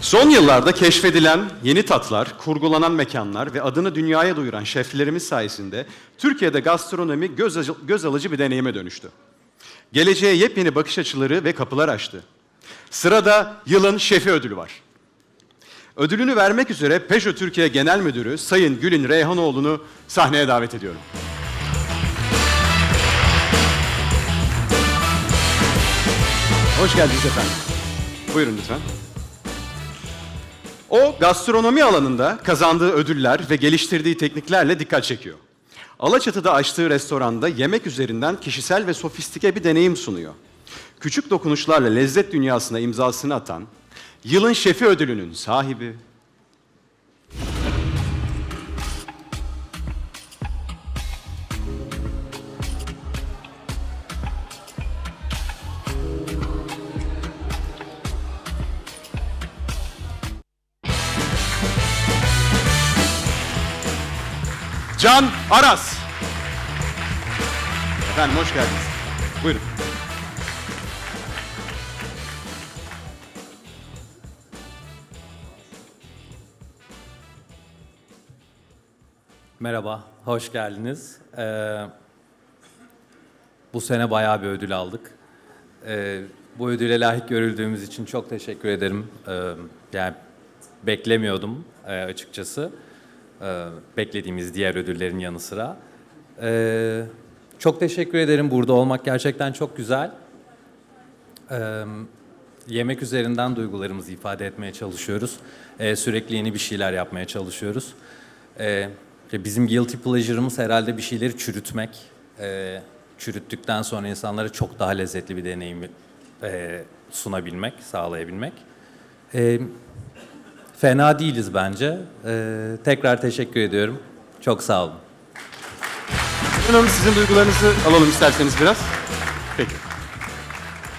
Son yıllarda keşfedilen yeni tatlar, kurgulanan mekanlar ve adını dünyaya duyuran şeflerimiz sayesinde Türkiye'de gastronomi göz, göz alıcı bir deneyime dönüştü. Geleceğe yepyeni bakış açıları ve kapılar açtı. Sırada yılın şefi ödülü var. Ödülünü vermek üzere Peugeot Türkiye Genel Müdürü Sayın Gülün Reyhanoğlu'nu sahneye davet ediyorum. Hoş geldiniz efendim. Buyurun lütfen. O gastronomi alanında kazandığı ödüller ve geliştirdiği tekniklerle dikkat çekiyor. Alaçatı'da açtığı restoranda yemek üzerinden kişisel ve sofistike bir deneyim sunuyor. Küçük dokunuşlarla lezzet dünyasına imzasını atan, yılın şefi ödülünün sahibi, Can Aras. Efendim hoş geldiniz. Buyurun. Merhaba, hoş geldiniz. Ee, bu sene bayağı bir ödül aldık. Ee, bu ödüle layık görüldüğümüz için çok teşekkür ederim. Ee, yani beklemiyordum e, açıkçası. Ee, beklediğimiz diğer ödüllerin yanı sıra. Ee, çok teşekkür ederim. Burada olmak gerçekten çok güzel. Ee, yemek üzerinden duygularımızı ifade etmeye çalışıyoruz. Ee, sürekli yeni bir şeyler yapmaya çalışıyoruz. Ee, bizim guilty pleasure'ımız herhalde bir şeyleri çürütmek. Ee, çürüttükten sonra insanlara çok daha lezzetli bir deneyim e, sunabilmek, sağlayabilmek. Ee, fena değiliz bence. Ee, tekrar teşekkür ediyorum. Çok sağ olun. Hanım sizin duygularınızı alalım isterseniz biraz. Peki.